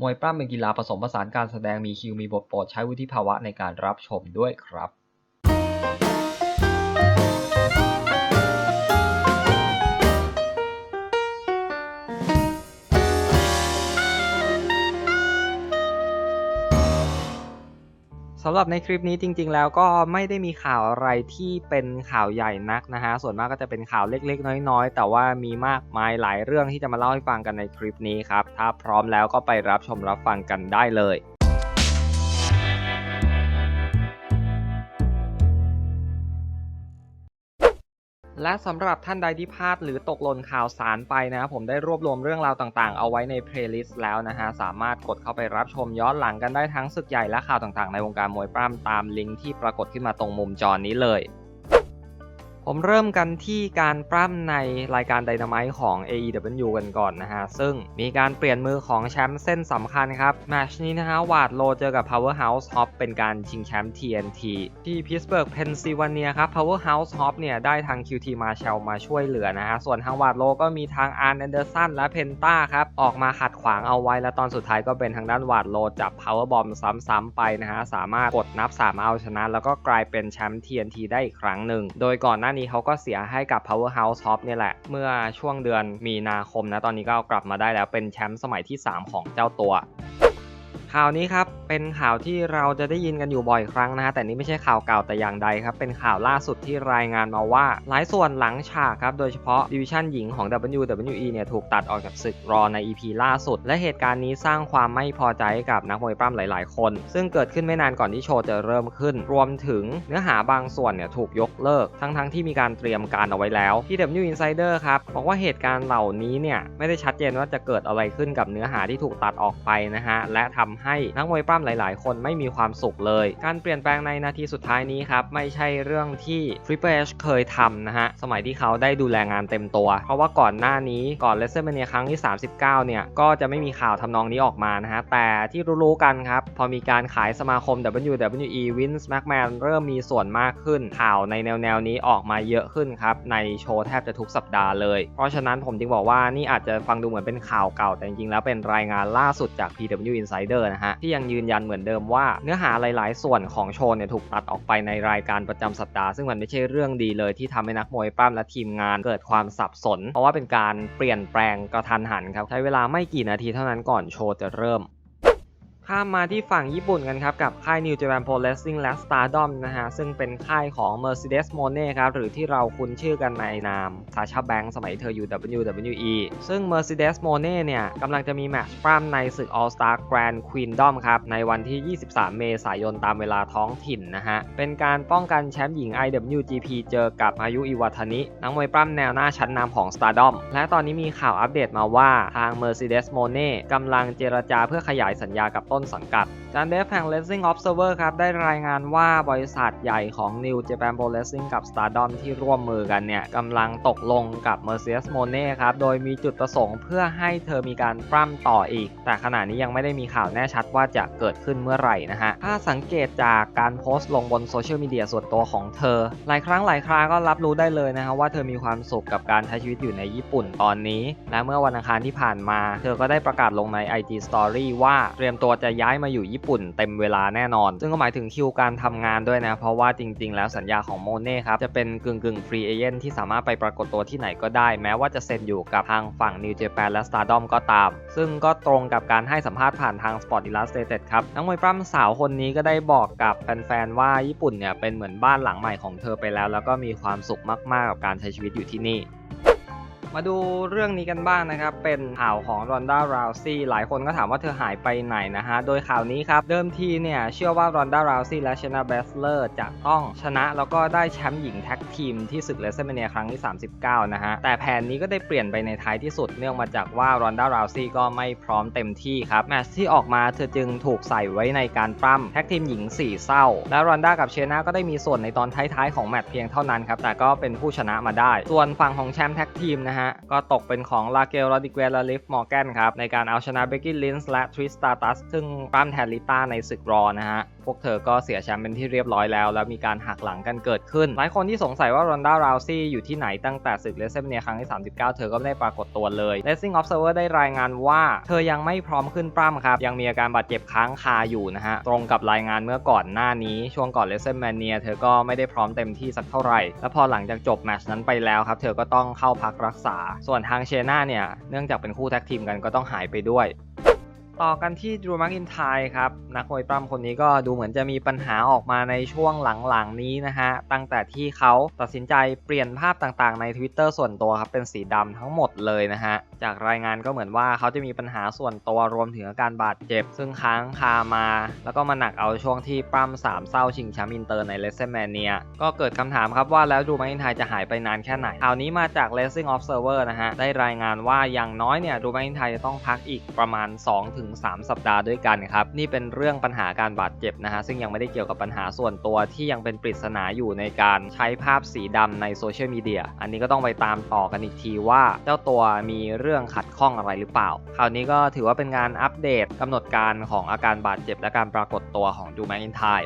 มวยปล้ำเป็นกีฬาผสมผสานการแสดงมีคิวมีบทโปรดใช้วุฒิภาวะในการรับชมด้วยครับ สำหรับในคลิปนี้จริง ๆ แล้วก็ไม่ได้มีข่าวอะไรที่เป็นข่าวใหญ่นักนะฮะ ส่วนมากก็จะเป็นข่าวเล็กๆ น้อยๆ แต่ว่ามีมากมายหลายเรื่องที่จะมาเล่าให้ฟังกันในคลิปนี้ครับ ถ้าพร้อมแล้วก็ไปรับชมรับฟังกันได้เลย และสำหรับท่านใดที่พลาดหรือตกหล่นข่าวสารไปนะครับผมได้รวบรวมเรื่องราวต่างๆ เอาไว้ในเพลย์ลิสต์แล้วนะฮะ สามารถกดเข้าไปรับชมย้อนหลังกันได้ทั้งศึกใหญ่และข่าวต่างๆ ในวงการมวยปล้ำตามลิงก์ที่ปรากฏขึ้นมาตรงมุมจอนี้เลย ผมเริ่มกันที่การปล้ำในรายการ Dynamite ของ AEW กันก่อนนะฮะ ซึ่งมีการเปลี่ยนมือของแชมป์เส้นสำคัญครับแมชนี้นะฮะวาดโลเจอกับ Powerhouse Hop เป็นการชิงแชมป์ TNT ที่พิ t สเบิร์กเพนซิลเวเนียครับ Powerhouse Hop เนี่ยได้ทาง QT Marshall มาช่วยเหลือนะฮะ ส่วนทางวาดโลก็มีทางอาร์ n แอนเดอร์สันและเพนต้าครับ ออกมาขัดขวางเอาไว้ และตอนสุดท้ายก็เป็นทางด้านวาดโลจับ Powerbomb ซ้ำๆไปนะฮะสามารถกดนับ 3 เอาชนะ แล้วก็กลายเป็นแชมป์ TNT ได้อีกครั้งหนึ่งโดยก่อนหน้านี้เขาก็เสียให้กับ Powerhouse Top เนี่ยแหละ เมื่อช่วงเดือนมีนาคมนะ ตอนนี้ก็กลับมาได้แล้วเป็นแชมป์สมัยที่ 3 ของเจ้าตัว ข่าวนี้ครับเป็นข่าวที่เราจะได้ยินกันอยู่บ่อยครั้งนะฮะแต่นี่ไม่ใช่ข่าวเก่าแต่อย่างใดครับเป็นข่าวล่าสุดที่รายงานมาว่า หลายส่วนหลังฉากครับโดยเฉพาะดิวิชั่นหญิงของ WWE เนี่ยถูกตัดออกจากศึกรอใน EP ล่าสุด และเหตุการณ์นี้สร้างความไม่พอใจกับนักมวยปล้ำหลาย ๆ คน ซึ่งเกิดขึ้นไม่นานก่อนที่โชว์จะเริ่มขึ้น รวมถึงเนื้อหาบางส่วนเนี่ยถูกยกเลิก ทั้งๆที่มีการเตรียมการเอาไว้แล้ว PW Insider ครับบอกว่าเหตุการณ์เหล่านี้เนี่ยไม่ได้ชัดเจนว่าจะเกิดอะไรขึ้นกับเนื้อหาที่ถูกตัดออกไปนะฮะและทำให้นักมวยปล้ำหลาย ๆ คนไม่มีความสุขเลย การเปลี่ยนแปลงในนาทีสุดท้ายนี้ครับไม่ใช่เรื่องที่ Triple H เคยทำนะฮะสมัยที่เขาได้ดูแลงานเต็มตัว เพราะว่าก่อนหน้านี้ก่อน WrestleMania ครั้งที่ 39 เนี่ยก็จะไม่มีข่าวทำนองนี้ออกมานะฮะแต่ที่รู้ๆกันครับพอมีการขายสมาคม WWE Vince McMahon เริ่มมีส่วนมากขึ้นข่าวในแนวๆนี้ออกมาเยอะขึ้นครับในโชว์แทบจะทุกสัปดาห์เลย เพราะฉะนั้นผมจึงบอกว่านี่อาจจะฟังดูเหมือนเป็นข่าวเก่าแต่จริงๆแล้วเป็นรายงานล่าสุดจาก PW Insider นะฮะที่ยังยืนยันเหมือนเดิมว่าเนื้อหาหลาย ๆ ส่วนของโชว์เนี่ยถูกตัดออกไปในรายการประจำสัปดาห์ซึ่งมันไม่ใช่เรื่องดีเลยที่ทำให้นักมวยปล้ำและทีมงานเกิดความสับสน เพราะว่าเป็นการเปลี่ยนแปลงกระทันหันครับใช้เวลาไม่กี่นาทีเท่านั้นก่อนโชว์จะเริ่ม ข้ามมาที่ฝั่งญี่ปุ่นกันครับ กับค่าย New Japan Pro Wrestling และ Stardom นะฮะ ซึ่งเป็นค่ายของ Mercedes m o n e ครับ หรือที่เราคุ้นชื่อกันในนาม Sasha Banks สมัยเธออยู่ WWE ซึ่ง Mercedes m o n e เนี่ยกำลังจะมีแมตช์ปล้ำในศึก All Star Grand Queendom ครับ ในวันที่ 23 เมษายนตามเวลาท้องถิ่นนะฮะ เป็นการป้องกันแชมป์หญิง IWGP เจอกับอายุอิวาทานินักมวยปล้ำแนวหน้าชั้นนำของ Stardom และตอนนี้มีข่าวอัปเดตมาว่าทาง Mercedes m o n e กำลังเจรจาเพื่อขยายสัญญากับต้นสังกัด จานเดฟแห่ง Racing Observer ครับ ได้รายงานว่าบริษัทใหญ่ของ New Japan Pro Wrestling กับ Stardom ที่ร่วมมือกันเนี่ยกำลังตกลงกับ Mercedes m o n e ครับ โดยมีจุดประสงค์เพื่อให้เธอมีการปล้ำต่ออีก แต่ขณะนี้ยังไม่ได้มีข่าวแน่ชัดว่าจะเกิดขึ้นเมื่อไหร่นะฮะ ถ้าสังเกตจากการโพสต์ลงบนโซเชียลมีเดียส่วนตัวของเธอ หลายครั้งหลายคราก็รับรู้ได้เลยนะฮะว่าเธอมีความสุขกับการใช้ชีวิตอยู่ในญี่ปุ่นตอนนี้ และเมื่อวันอังคารที่ผ่านมา เธอก็ได้ประกาศลงใน IG Story ว่าเตรียมตัวจะย้ายมาอยู่ญี่ปุ่นเต็มเวลาแน่นอน ซึ่งก็หมายถึงคิวการทำงานด้วยนะ เพราะว่าจริง ๆ แล้วสัญญาของโมเน่ครับ จะเป็นกึ่งกึ่งฟรีเอเจนที่สามารถไปปรากฏตัวที่ไหนก็ได้ แม้ว่าจะเซ็นอยู่กับทางฝั่ง New Japan และ Stardom ก็ตาม ซึ่งก็ตรงกับการให้สัมภาษณ์ผ่านทาง Sport Illustrated ครับนักมวยปล้ำสาวคนนี้ก็ได้บอกกับแฟนๆว่าญี่ปุ่นเนี่ยเป็นเหมือนบ้านหลังใหม่ของเธอไปแล้ว แล้วก็มีความสุขมากๆกับการใช้ชีวิตอยู่ที่นี่ มาดูเรื่องนี้กันบ้างนะครับ เป็นข่าวของรอนด้าราวซี่หลายคนก็ถามว่าเธอหายไปไหนนะฮะ โดยข่าวนี้ครับ เดิมทีเนี่ย เชื่อว่ารอนด้าราวซี่และชนะเบสเลอร์จะต้องชนะแล้วก็ได้แชมป์หญิงแท็กทีมที่ศึกเลสเซเมเนียครั้งที่ 39 นะฮะ แต่แผนนี้ก็ได้เปลี่ยนไปในท้ายที่สุดเนื่องมาจากว่ารอนด้าราวซี่ก็ไม่พร้อมเต็มที่ครับแมตช์ที่ออกมาเธอจึงถูกใส่ไว้ในการปล้ำแท็กทีมหญิง4เศร้า และรอนด้ากับเชนาก็ได้มีส่วนในตอนท้ายๆของแมตช์เพียงเท่านั้นครับแต่ก็เป็นผู้ชนะมาได้ ส่วนฝั่งของแชมป์แท็กทีมนะฮะะ ก็ตกเป็นของลาเกลรอดิเกและลิฟมอร์แกนครับ ในการเอาชนะเบกกี้ลินส์และทริสตาตัสซึ่งปล้ำแทนลิต้าในศึกรอนะฮะ พวกเธอก็เสียแชมป์เป็นที่เรียบร้อยแล้ว แล้วมีการหักหลังกันเกิดขึ้น หลายคนที่สงสัยว่ารอนด้าราวซี่อยู่ที่ไหนตั้งแต่ศึกเลสเซเนียครั้งที่ 39 เธอก็ไม่ได้ปรากฏตัวเลย Racing Observer ได้รายงานว่า เธอยังไม่พร้อมขึ้นปล้ำครับ ยังมีอาการบาดเจ็บค้างคาอยู่นะฮะ ตรงกับรายงานเมื่อก่อนหน้านี้ ช่วงก่อนเลสเซเนียเธอก็ไม่ได้พร้อมเต็มที่สักเท่าไหร่ แล้วพอหลังจากจบแมตช์นั้นไปแล้วครับ เธอก็ต้องเข้าพักรักษาส่วนทางเชน่าเนี่ยเนื่องจากเป็นคู่แท็กทีมกันก็ต้องหายไปด้วย ต่อกันที่ดรูมาร์กินไทยครับ นักมวยปล้ำคนนี้ก็ดูเหมือนจะมีปัญหาออกมาในช่วงหลังๆนี้นะฮะ ตั้งแต่ที่เขาตัดสินใจเปลี่ยนภาพต่างๆใน Twitter ส่วนตัวครับ เป็นสีดำทั้งหมดเลยนะฮะ จากรายงานก็เหมือนว่าเขาจะมีปัญหาส่วนตัวรวมถึงอาการบาดเจ็บ ซึ่งค้างคามา แล้วก็มาหนักเอาช่วงที่ปล้ำสามเศร้าชิงแชมป์อินเตอร์ในเลสเซแมเนียก็เกิดคำถามครับว่าแล้วดรูมาร์กินไทยจะหายไปนานแค่ไหนข่าวนี้มาจาก Racing Observer นะฮะได้รายงานว่าอย่างน้อยเนี่ยดรูมาร์กินไทยจะต้องพักอีกประมาณ2-3ถึงสัปดาห์ด้วยกันครับ นี่เป็นเรื่องปัญหาการบาดเจ็บนะฮะ ซึ่งยังไม่ได้เกี่ยวกับปัญหาส่วนตัวที่ยังเป็นปริศนาอยู่ในการใช้ภาพสีดำในโซเชียลมีเดีย อันนี้ก็ต้องไปตามต่อกันอีกทีว่า เจ้าตัวมีเรื่องขัดข้องอะไรหรือเปล่า คราวนี้ก็ถือว่าเป็นงานอัปเดตกำหนดการของอาการบาดเจ็บและการปรากฏตัวของดูแมนอินไทย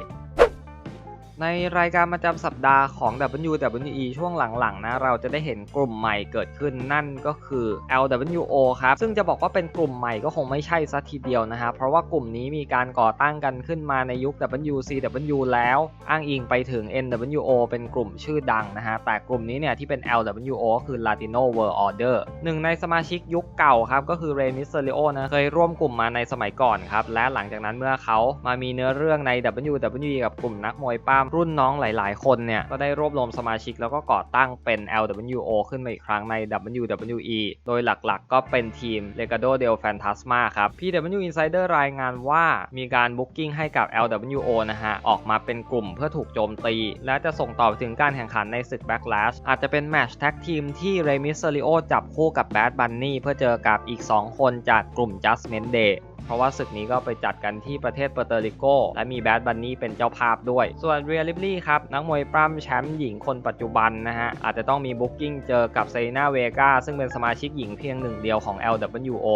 ในรายการประจำสัปดาห์ของ WWE ช่วงหลังๆนะเราจะได้เห็นกลุ่มใหม่เกิดขึ้นนั่นก็คือ LWO ครับ ซึ่งจะบอกว่าเป็นกลุ่มใหม่ก็คงไม่ใช่ซะทีเดียวนะฮะเพราะว่ากลุ่มนี้มีการก่อตั้งกันขึ้นมาในยุค WCW แล้ว อ้างอิงไปถึง NWO เป็นกลุ่มชื่อดังนะฮะแต่กลุ่มนี้เนี่ยที่เป็น LWO ก็คือ Latino World Order หนึ่งในสมาชิกยุคเก่าครับก็คือ Rey Mysterio นะเคยร่วมกลุ่มมาในสมัยก่อนครับและหลังจากนั้นเมื่อเขามามีเนื้อเรื่องใน WWE กับกลุ่มนักมวยป้ามรุ่นน้องหลาย ๆ คนเนี่ย ก็ได้รวบรวมสมาชิกแล้วก็ก่อตั้งเป็น LWO ขึ้นมาอีกครั้งใน WWE โดยหลักๆ ก็เป็นทีม Legado del Fantasma ครับ PW Insider รายงานว่ามีการบุ๊กิ้งให้กับ LWO นะฮะ ออกมาเป็นกลุ่มเพื่อถูกโจมตี และจะส่งต่อไปถึงการแข่งขันในศึก Backlash อาจจะเป็นแมชแท็กทีมที่ Rey Mysterio จับคู่กับ Bad Bunny เพื่อเจอกับอีก 2 คนจากกลุ่ม Judgment Day เพราะว่าศึกนี้ก็ไปจัดกันที่ประเทศเปอร์เตริโก และมีแบดบันนี่เป็นเจ้าภาพด้วย ส่วนเรียลิบลี่ครับนักมวยปล้ำแชมป์หญิงคนปัจจุบันนะฮะอาจจะต้องมีบุ๊กิ้งเจอกับเซรีนาเวกาซึ่งเป็นสมาชิกหญิงเพียงหนึ่งเดียวของ LWO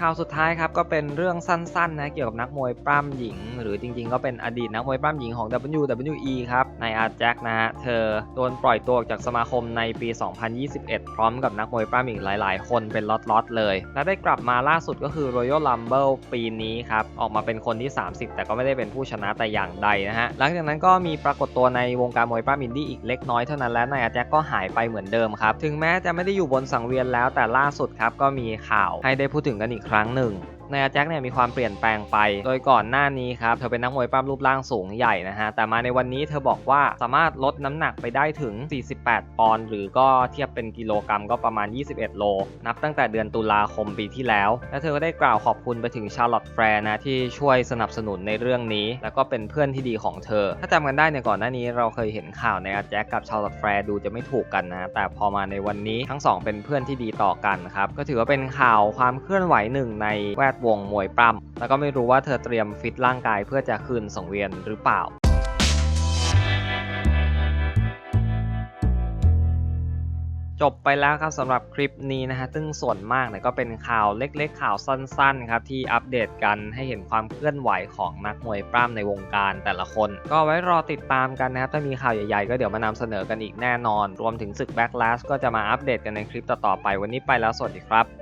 ข่าวสุดท้ายครับก็เป็นเรื่องสั้นๆนะเกี่ยวกับนักมวยปล้ำหญิง หรือจริงๆ ก็เป็นอดีตนักมวยปล้ำหญิงของ WWE ครับในอาร์แจ็คนะฮะเธอโดนปล่อยตัวออกจากสมาคมในปี 2021 พร้อมกับนักมวยปล้ำอีกหลายๆ คนเป็นล็อตๆเลย และได้กลับมาล่าสุดก็คือ Royal Rumble ปีนี้ครับออกมาเป็นคนที่ 30 แต่ก็ไม่ได้เป็นผู้ชนะแต่อย่างใดนะฮะหลังจากนั้นก็มีปรากฏตัวในวงการมวยปล้ำอินดี้อีกเล็กน้อยเท่านั้นและนายอาร์แจ็คก็หายไปเหมือนเดิมครับถึงแม้จะไม่ได้อยู่บนสังเวียนแล้วแต่ล่าสุดครับก็มีข่าวให้ได้พูดถึงกันอีกครั้งหนึ่ง นยอาแจ็คเนี่ยมีความเปลี่ยนแปลงไป โดยก่อนหน้านี้ครับ เธอเป็นนักมวยปล้ำรูปร่างสูงใหญ่นะฮะ แต่มาในวันนี้เธอบอกว่าสามารถลดน้ำหนักไปได้ถึง 48 ปอนด์หรือก็เทียบเป็นกิโลกรัมก็ประมาณ 21 โล นับตั้งแต่เดือนตุลาคมปีที่แล้ว และเธอก็ได้กล่าวขอบคุณไปถึงชาร์ลอตแฟร์นะที่ช่วยสนับสนุนในเรื่องนี้ แล้วก็เป็นเพื่อนที่ดีของเธอ ถ้าจำกันได้เนี่ยก่อนหน้านี้เราเคยเห็นข่าวในอาแจ็คกับชาร์ลอตแฟร์ดูจะไม่ถูกกันนะแต่พอมาในวันนี้ทั้งสองเป็นเพื่อนที่ดีต่อกันครับก็ถือว่าเป็นข่าวความเคลื่อนไหวหนึ่งในแวดวงมวยปล้ำแล้วก็ไม่รู้ว่าเธอเตรียมฟิตร่างกายเพื่อจะคืนสังเวียนหรือเปล่าจบไปแล้วครับสำหรับคลิปนี้นะฮะ ซึ่งส่วนมากเนี่ยก็เป็นข่าวเล็กๆข่าวสั้นๆครับที่อัปเดตกันให้เห็นความเคลื่อนไหวของนักมวยปล้ำในวงการแต่ละคน ก็ไว้รอติดตามกันนะครับ ถ้ามีข่าวใหญ่ๆ ก็เดี๋ยวมานำเสนอกันอีกแน่นอน รวมถึงศึก Backlash ก็จะมาอัปเดตกันในคลิปต่อๆไปวันนี้ไปแล้วสวัสดีครับ